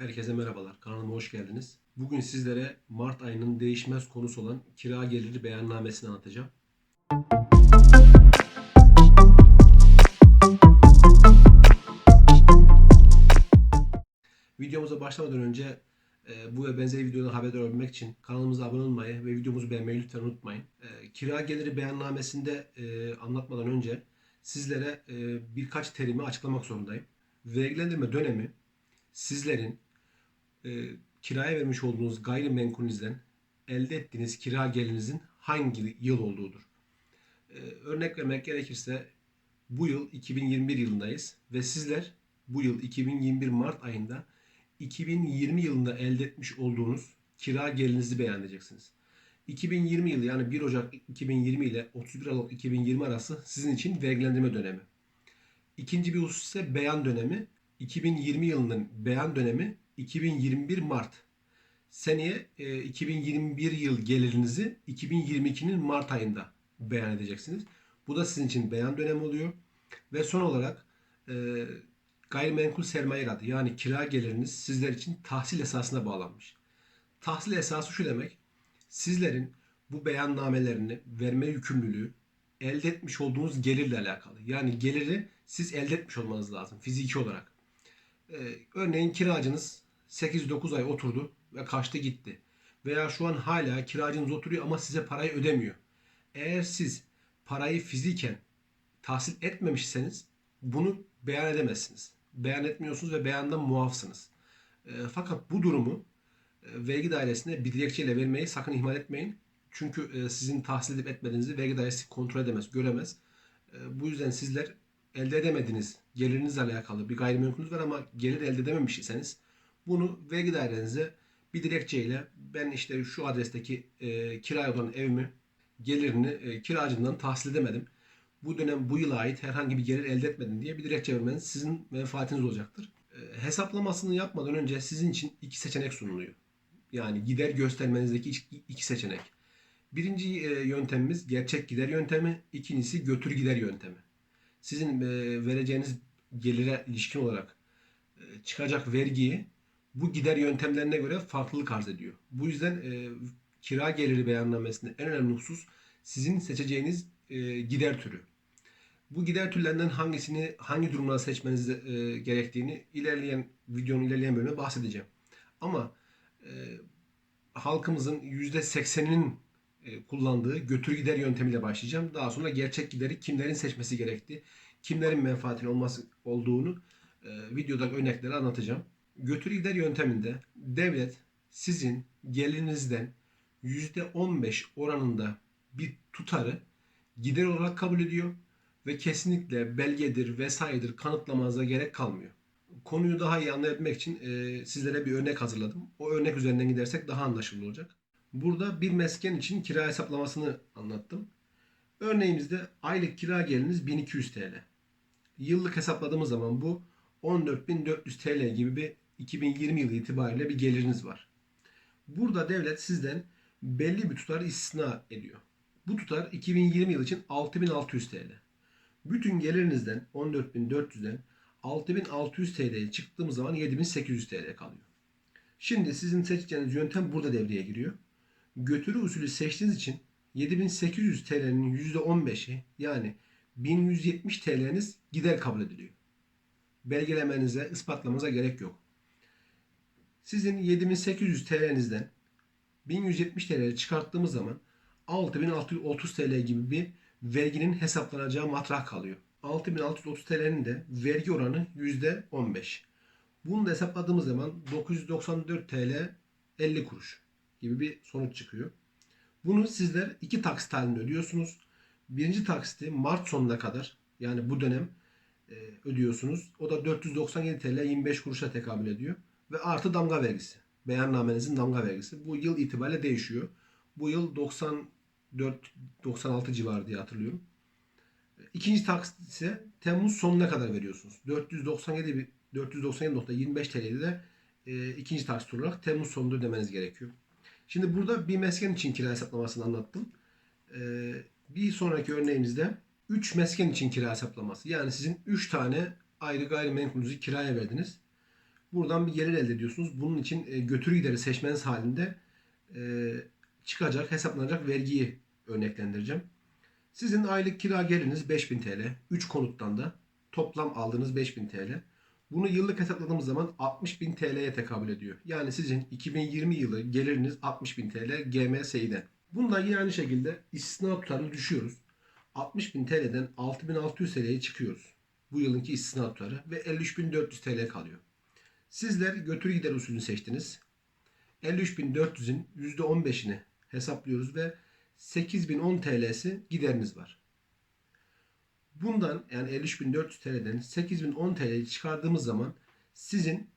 Herkese merhabalar. Kanalıma hoş geldiniz. Bugün sizlere Mart ayının değişmez konusu olan kira geliri beyannamesini anlatacağım. Videomuza başlamadan önce e, bu ve benzeri videodan haberdar olabilmek için kanalımıza abone olmayı ve videomuzu beğenmeyi lütfen unutmayın. E, kira geliri beyannamesinde e, anlatmadan önce sizlere birkaç terimi açıklamak zorundayım. Vergilendirme dönemi sizlerin e, kiraya vermiş olduğunuz gayrimenkulünüzden elde ettiğiniz kira gelirinizin hangi yıl olduğudur. E, örnek vermek gerekirse bu yıl 2021 yılındayız ve sizler bu yıl 2021 Mart ayında 2020 yılında elde etmiş olduğunuz kira gelirinizi beyan edeceksiniz. 2020 yılı yani 1 Ocak 2020 ile 31 Aralık 2020 arası sizin için vergilendirme dönemi. İkinci bir husus ise beyan dönemi. 2020 yılının beyan dönemi 2021 Mart. Seneye e, 2021 yıl gelirinizi 2022'nin Mart ayında beyan edeceksiniz. Bu da sizin için beyan dönemi oluyor. Ve son olarak e, gayrimenkul sermaye radı yani kira geliriniz sizler için tahsil esasına bağlanmış. Tahsil esası şu demek. Sizlerin bu beyannamelerini verme yükümlülüğü elde etmiş olduğunuz gelirle alakalı. Yani geliri siz elde etmiş olmanız lazım fiziki olarak. Ee, örneğin kiracınız 8-9 ay oturdu ve kaçtı gitti. Veya şu an hala kiracınız oturuyor ama size parayı ödemiyor. Eğer siz parayı fiziken tahsil etmemişseniz bunu beyan edemezsiniz. Beyan etmiyorsunuz ve beyandan muafsınız. E, fakat bu durumu e, vergi dairesine bir dilekçeyle vermeyi sakın ihmal etmeyin. Çünkü e, sizin tahsil edip etmediğinizi vergi dairesi kontrol edemez, göremez. E, bu yüzden sizler elde edemediğiniz gelirinizle alakalı bir gayrimenkulünüz var ama gelir elde edememiş iseniz bunu vergi dairenize bir dilekçeyle ben işte şu adresteki e, kiraya olan evimi gelirini e, kiracımdan tahsil edemedim. Bu dönem bu yıla ait herhangi bir gelir elde etmedim diye bir dilekçe vermeniz sizin menfaatiniz olacaktır. E, hesaplamasını yapmadan önce sizin için iki seçenek sunuluyor. Yani gider göstermenizdeki iki seçenek. Birinci e, yöntemimiz gerçek gider yöntemi, ikincisi götür gider yöntemi. Sizin e, vereceğiniz gelire ilişkin olarak e, çıkacak vergiyi bu gider yöntemlerine göre farklılık arz ediyor. Bu yüzden e, kira geliri beyannamesinde en önemli husus sizin seçeceğiniz e, gider türü. Bu gider türlerinden hangisini hangi durumlarda seçmeniz e, gerektiğini ilerleyen videonun ilerleyen bölümünde bahsedeceğim. Ama e, halkımızın %80'inin e, kullandığı götür gider yöntemiyle başlayacağım. Daha sonra gerçek gideri kimlerin seçmesi gerektiği, kimlerin menfaatinin olması olduğunu e, videoda örnekleri anlatacağım. Götür gider yönteminde devlet sizin gelirinizden %15 oranında bir tutarı gider olarak kabul ediyor ve kesinlikle belgedir vesairedir kanıtlamanıza gerek kalmıyor. Konuyu daha iyi anlayabilmek için e, sizlere bir örnek hazırladım. O örnek üzerinden gidersek daha anlaşılır olacak. Burada bir mesken için kira hesaplamasını anlattım. Örneğimizde aylık kira geliriniz 1200 TL. Yıllık hesapladığımız zaman bu 14.400 TL gibi bir 2020 yılı itibariyle bir geliriniz var. Burada devlet sizden belli bir tutar istisna ediyor. Bu tutar 2020 yılı için 6600 TL. Bütün gelirinizden 14.400'den 6600 TL'ye çıktığımız zaman 7800 TL kalıyor. Şimdi sizin seçeceğiniz yöntem burada devreye giriyor. Götürü usulü seçtiğiniz için 7800 TL'nin %15'i yani 1170 TL'niz gider kabul ediliyor. Belgelemenize, ispatlamanıza gerek yok. Sizin 7800 TL'nizden 1170 TL'yi çıkarttığımız zaman 6630 TL gibi bir verginin hesaplanacağı matrah kalıyor. 6630 TL'nin de vergi oranı %15. Bunu da hesapladığımız zaman 994 TL 50 kuruş gibi bir sonuç çıkıyor. Bunu sizler iki taksit halinde ödüyorsunuz. Birinci taksiti Mart sonuna kadar yani bu dönem e, ödüyorsunuz. O da 497 TL 25 kuruşa tekabül ediyor. Ve artı damga vergisi. Beyannamenizin damga vergisi. Bu yıl itibariyle değişiyor. Bu yıl 94-96 civarı diye hatırlıyorum. İkinci taksit ise Temmuz sonuna kadar veriyorsunuz. 497 497.25 TL'yi de e, ikinci taksit olarak Temmuz sonunda ödemeniz gerekiyor. Şimdi burada bir mesken için kira hesaplamasını anlattım. E, bir sonraki örneğimizde 3 mesken için kira hesaplaması. Yani sizin 3 tane ayrı gayrimenkulünüzü kiraya verdiniz. Buradan bir gelir elde ediyorsunuz. Bunun için e, götürü gideri seçmeniz halinde e, çıkacak, hesaplanacak vergiyi örneklendireceğim. Sizin aylık kira geliriniz 5000 TL. 3 konuttan da toplam aldığınız 5000 TL. Bunu yıllık hesapladığımız zaman 60.000 TL'ye tekabül ediyor. Yani sizin 2020 yılı geliriniz 60.000 TL GMS'den. Bunda yine aynı şekilde istisna tutarını düşüyoruz. 60.000 TL'den 6.600 TL'ye çıkıyoruz. Bu yılınki istisna tutarı ve 53.400 TL kalıyor. Sizler götür gider usulünü seçtiniz. 53.400'ün %15'ini hesaplıyoruz ve 8010 TL'si gideriniz var. Bundan yani 53.400 TL'den 8010 TL'yi çıkardığımız zaman sizin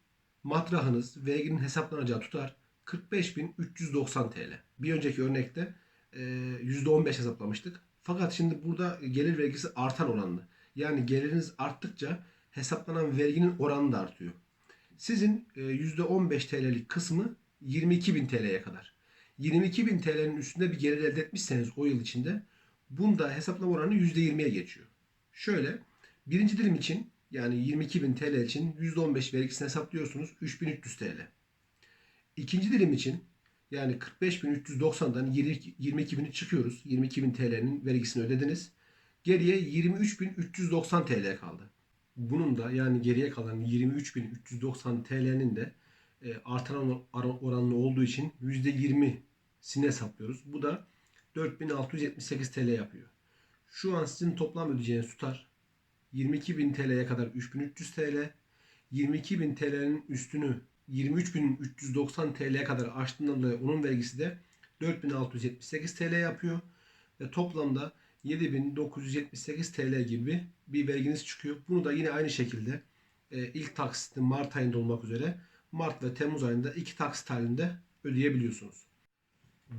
matrahınız verginin hesaplanacağı tutar 45.390 TL. Bir önceki örnekte e, %15 hesaplamıştık. Fakat şimdi burada gelir vergisi artan oranlı. Yani geliriniz arttıkça hesaplanan verginin oranı da artıyor. Sizin e, %15 TL'lik kısmı 22.000 TL'ye kadar. 22.000 TL'nin üstünde bir gelir elde etmişseniz o yıl içinde bunda hesaplama oranı %20'ye geçiyor. Şöyle birinci dilim için yani 22.000 TL için %15 vergisini hesaplıyorsunuz 3.300 TL. İkinci dilim için yani 45.390'dan 22.000'i çıkıyoruz. 22.000 TL'nin vergisini ödediniz. Geriye 23.390 TL kaldı. Bunun da yani geriye kalan 23.390 TL'nin de e, artan oranlı olduğu için %20'sini hesaplıyoruz. Bu da 4678 TL yapıyor. Şu an sizin toplam ödeyeceğiniz tutar 22.000 TL'ye kadar 3300 TL. 22.000 TL'nin üstünü 23.390 TL'ye kadar aştığından dolayı onun vergisi de 4678 TL yapıyor. Ve toplamda 7978 TL gibi bir verginiz çıkıyor. Bunu da yine aynı şekilde e, ilk taksitin Mart ayında olmak üzere Mart ve Temmuz ayında iki taksit halinde ödeyebiliyorsunuz.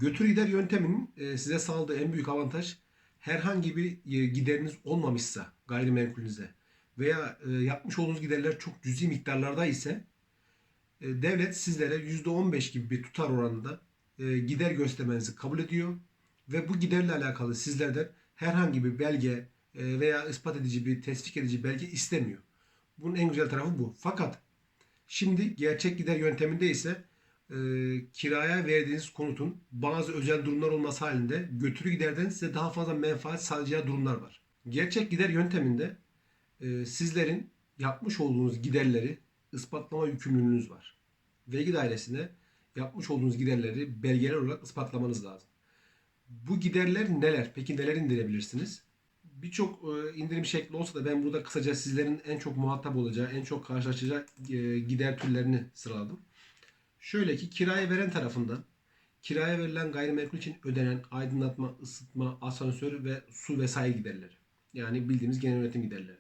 Götür gider yönteminin e, size sağladığı en büyük avantaj herhangi bir e, gideriniz olmamışsa gayrimenkulünüze veya yapmış olduğunuz giderler çok cüzi miktarlarda ise devlet sizlere %15 gibi bir tutar oranında gider göstermenizi kabul ediyor ve bu giderle alakalı sizlerden herhangi bir belge veya ispat edici bir tescik edici belge istemiyor. Bunun en güzel tarafı bu. Fakat şimdi gerçek gider yönteminde ise e, kiraya verdiğiniz konutun bazı özel durumlar olması halinde götürü giderden size daha fazla menfaat sağlayacağı durumlar var. Gerçek gider yönteminde e, sizlerin yapmış olduğunuz giderleri ispatlama yükümlülüğünüz var. Vergi dairesine yapmış olduğunuz giderleri belgeler olarak ispatlamanız lazım. Bu giderler neler? Peki neler indirebilirsiniz? Birçok e, indirim şekli olsa da ben burada kısaca sizlerin en çok muhatap olacağı, en çok karşılaşacağı e, gider türlerini sıraladım. Şöyle ki kiraya veren tarafından kiraya verilen gayrimenkul için ödenen aydınlatma, ısıtma, asansör ve su vesaire giderleri. Yani bildiğimiz genel yönetim giderleri.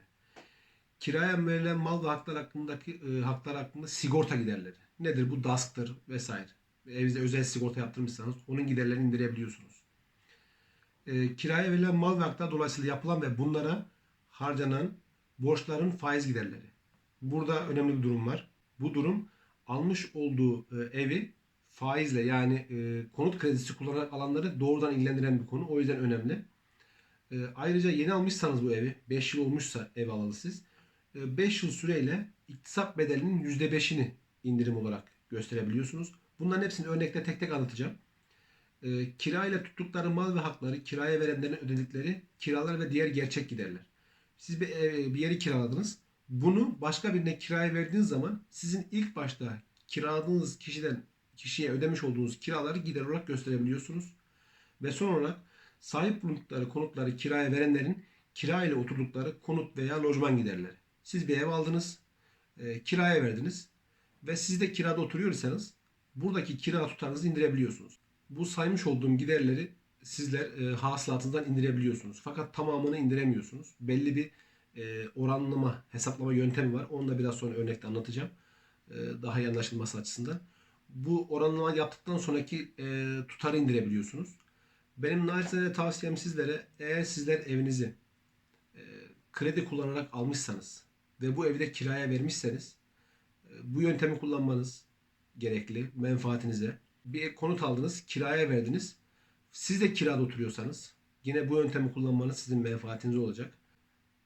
Kiraya verilen mal ve haklar hakkındaki e, haklar hakkında sigorta giderleri. Nedir bu? DASK'tır vesaire. Evinizde özel sigorta yaptırmışsanız onun giderlerini indirebiliyorsunuz. E, kiraya verilen mal ve haklar dolayısıyla yapılan ve bunlara harcanan borçların faiz giderleri. Burada önemli bir durum var. Bu durum almış olduğu e, evi faizle yani e, konut kredisi kullanarak alanları doğrudan ilgilendiren bir konu. O yüzden önemli. E, ayrıca yeni almışsanız bu evi 5 yıl olmuşsa ev alalı siz 5 yıl süreyle iktisap bedelinin %5'ini indirim olarak gösterebiliyorsunuz. Bunların hepsini örnekte tek tek anlatacağım. E, kirayla tuttukları mal ve hakları kiraya verenlerin ödedikleri kiralar ve diğer gerçek giderler. Siz bir, ev, bir yeri kiraladınız. Bunu başka birine kiraya verdiğiniz zaman sizin ilk başta kiraladığınız kişiden kişiye ödemiş olduğunuz kiraları gider olarak gösterebiliyorsunuz. Ve son olarak sahip bulundukları konutları kiraya verenlerin kira ile oturdukları konut veya lojman giderleri. Siz bir ev aldınız, e, kiraya verdiniz ve siz de kirada oturuyorsanız buradaki kira tutarınızı indirebiliyorsunuz. Bu saymış olduğum giderleri sizler e, hasılatınızdan indirebiliyorsunuz. Fakat tamamını indiremiyorsunuz. Belli bir e, oranlama, hesaplama yöntemi var. Onu da biraz sonra örnekte anlatacağım. E, daha iyi anlaşılması açısından. Bu oranlama yaptıktan sonraki e, tutarı indirebiliyorsunuz. Benim naçizane tavsiyem sizlere eğer sizler evinizi e, kredi kullanarak almışsanız ve bu evde kiraya vermişseniz e, bu yöntemi kullanmanız gerekli menfaatinize. Bir konut aldınız, kiraya verdiniz. Siz de kirada oturuyorsanız yine bu yöntemi kullanmanız sizin menfaatinize olacak.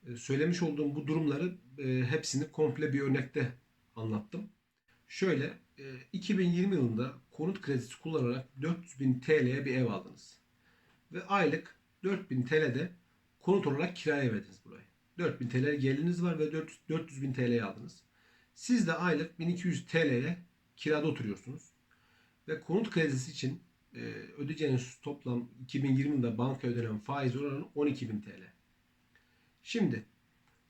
E, söylemiş olduğum bu durumları e, hepsini komple bir örnekte anlattım. Şöyle e, 2020 yılında konut kredisi kullanarak 400 bin TL'ye bir ev aldınız. Ve aylık 4000 TL'de konut olarak kiraya verdiniz burayı. 4000 TL geliriniz var ve 400, 400 bin TL'ye aldınız. Siz de aylık 1200 TL'ye kirada oturuyorsunuz. Ve konut kredisi için e, ödeyeceğiniz toplam 2020 yılında banka ödenen faiz oranı 12.000 TL. Şimdi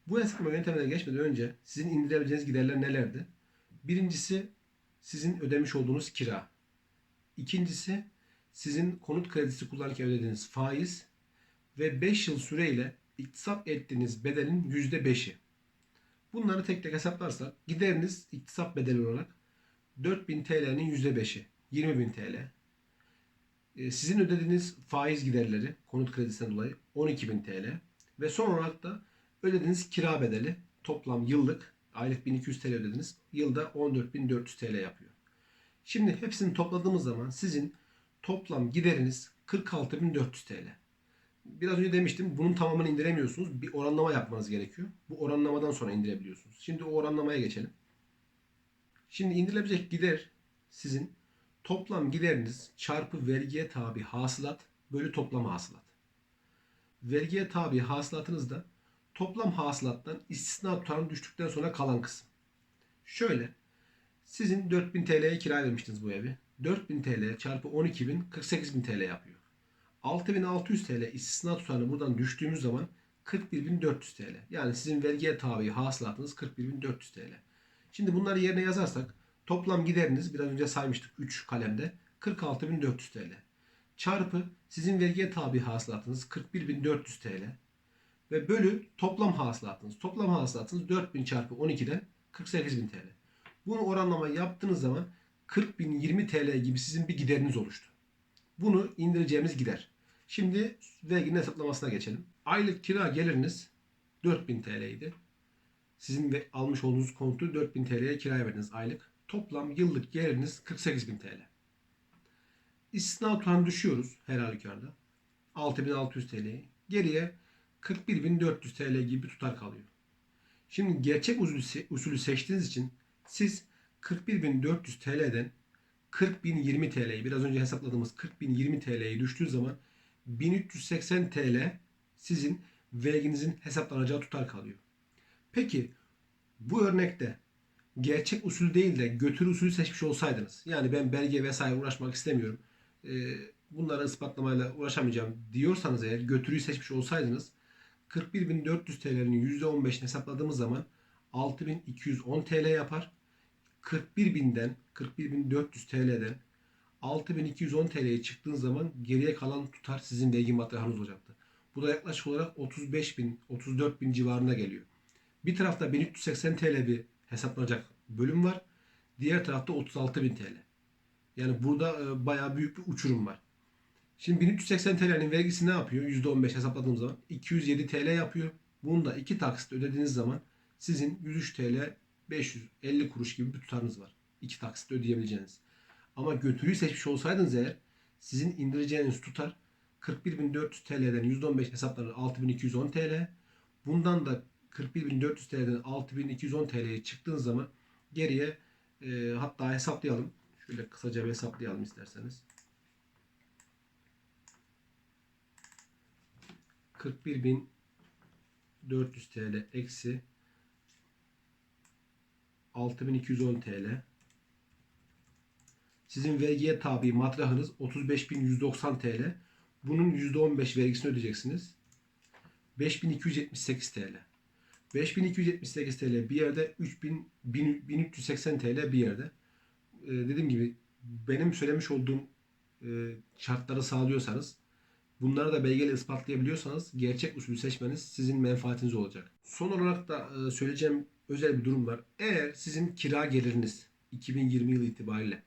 bu hesaplama yöntemine geçmeden önce sizin indirebileceğiniz giderler nelerdi? Birincisi sizin ödemiş olduğunuz kira. İkincisi sizin konut kredisi kullanırken ödediğiniz faiz ve 5 yıl süreyle iktisap ettiğiniz bedelin %5'i. Bunları tek tek hesaplarsak gideriniz iktisap bedeli olarak 4000 TL'nin %5'i 20.000 TL. Ee, Sizin ödediğiniz faiz giderleri konut kredisinden dolayı 12.000 TL. Ve son olarak da ödediğiniz kira bedeli toplam yıllık aylık 1200 TL ödediniz. Yılda 14.400 TL yapıyor. Şimdi hepsini topladığımız zaman sizin toplam gideriniz 46.400 TL. Biraz önce demiştim bunun tamamını indiremiyorsunuz. Bir oranlama yapmanız gerekiyor. Bu oranlamadan sonra indirebiliyorsunuz. Şimdi o oranlamaya geçelim. Şimdi indirilebilecek gider sizin toplam gideriniz çarpı vergiye tabi hasılat bölü toplam hasılat. Vergiye tabi hasılatınız da toplam hasılattan istisna tutarı düştükten sonra kalan kısım. Şöyle sizin 4000 TL'ye kira vermiştiniz bu evi. 4000 TL çarpı 12.000 48.000 TL yapıyor. 6600 TL istisna tutarını buradan düştüğümüz zaman 41.400 TL. Yani sizin vergiye tabi hasılatınız 41.400 TL. Şimdi bunları yerine yazarsak toplam gideriniz biraz önce saymıştık 3 kalemde 46.400 TL. Çarpı sizin vergiye tabi hasılatınız 41.400 TL. Ve bölü toplam hasılatınız. Toplam hasılatınız 4000 çarpı 12'den 48.000 TL. Bunu oranlama yaptığınız zaman 40.020 TL gibi sizin bir gideriniz oluştu. Bunu indireceğimiz gider. Şimdi verginin hesaplamasına geçelim. Aylık kira geliriniz 4000 TL idi. Sizin almış olduğunuz konutu 4000 TL'ye kiraya verdiniz aylık. Toplam yıllık geliriniz 48.000 TL. İstisna tutarını düşüyoruz her halükarda. 6600 TL'yi. Geriye 41.400 TL gibi bir tutar kalıyor. Şimdi gerçek usulü seçtiğiniz için siz 41.400 TL'den 40.020 TL'yi biraz önce hesapladığımız 40.020 TL'yi düştüğü zaman 1380 TL sizin verginizin hesaplanacağı tutar kalıyor. Peki bu örnekte gerçek usul değil de götürü usulü seçmiş olsaydınız yani ben belge vesaire uğraşmak istemiyorum e, bunları ispatlamayla uğraşamayacağım diyorsanız eğer götürüyü seçmiş olsaydınız 41.400 TL'nin %15'ini hesapladığımız zaman 6.210 TL yapar. 41.000'den 41.400 TL'den 6.210 TL'ye çıktığınız zaman geriye kalan tutar sizin vergi matrahanız olacaktı. Bu da yaklaşık olarak 35.000 34.000 civarına geliyor. Bir tarafta 1380 TL bir hesaplanacak bölüm var. Diğer tarafta 36.000 TL. Yani burada e, bayağı büyük bir uçurum var. Şimdi 1380 TL'nin vergisi ne yapıyor? %15 hesapladığım zaman 207 TL yapıyor. Bunu da iki taksit ödediğiniz zaman sizin 103 TL 550 kuruş gibi bir tutarınız var. İki taksit ödeyebileceğiniz. Ama götürüyü seçmiş olsaydınız eğer sizin indireceğiniz tutar 41.400 TL'den %15 hesaplanır 6.210 TL. Bundan da 41.400 TL'den 6.210 TL'ye çıktığınız zaman geriye e, hatta hesaplayalım. Şöyle kısaca bir hesaplayalım isterseniz. 41.400 TL eksi 6210 TL. Sizin vergiye tabi matrahınız 35.190 TL. Bunun %15 vergisini ödeyeceksiniz. 5278 TL. 5278 TL bir yerde 3000 1000 1380 TL bir yerde. Ee, dediğim gibi benim söylemiş olduğum e, şartları sağlıyorsanız bunları da belgeyle ispatlayabiliyorsanız gerçek usulü seçmeniz sizin menfaatiniz olacak. Son olarak da e, söyleyeceğim özel bir durum var. Eğer sizin kira geliriniz 2020 yılı itibariyle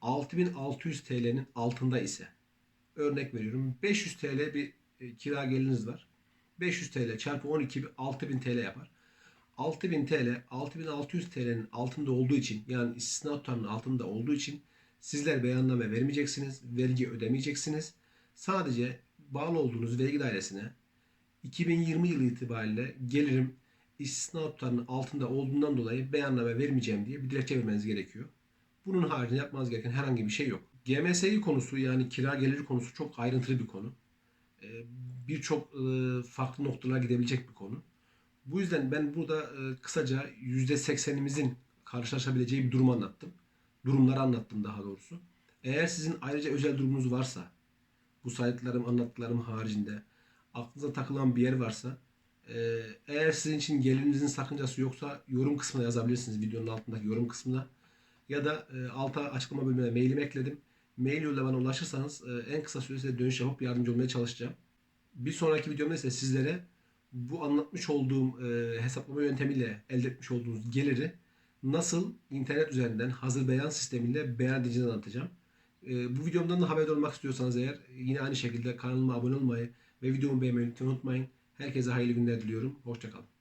6600 TL'nin altında ise örnek veriyorum 500 TL bir e, kira geliriniz var. 500 TL çarpı 12 6000 TL yapar. 6000 TL 6600 TL'nin altında olduğu için yani istisna tutarının altında olduğu için sizler beyanname vermeyeceksiniz. Vergi ödemeyeceksiniz. Sadece bağlı olduğunuz vergi dairesine 2020 yılı itibariyle gelirim istisna tutarının altında olduğundan dolayı beyanname vermeyeceğim diye bir dilekçe vermeniz gerekiyor. Bunun haricinde yapmanız gereken herhangi bir şey yok. GMSİ konusu yani kira geliri konusu çok ayrıntılı bir konu. Birçok e, farklı noktalara gidebilecek bir konu. Bu yüzden ben burada e, kısaca %80'imizin karşılaşabileceği bir durum anlattım. Durumları anlattım daha doğrusu. Eğer sizin ayrıca özel durumunuz varsa, bu saydıklarım, anlattıklarım haricinde aklınıza takılan bir yer varsa, e, eğer sizin için gelirinizin sakıncası yoksa yorum kısmına yazabilirsiniz videonun altındaki yorum kısmına. Ya da e, alta açıklama bölümüne mailimi ekledim. Mail yoluyla bana ulaşırsanız en kısa sürede dönüş yapıp yardımcı olmaya çalışacağım. Bir sonraki videomda ise sizlere bu anlatmış olduğum e, hesaplama yöntemiyle elde etmiş olduğunuz geliri nasıl internet üzerinden hazır beyan sisteminde beyan edeceğini anlatacağım. E, bu videomdan da haberdar olmak istiyorsanız eğer yine aynı şekilde kanalıma abone olmayı ve videomu beğenmeyi unutmayın. Herkese hayırlı günler diliyorum. Hoşçakalın.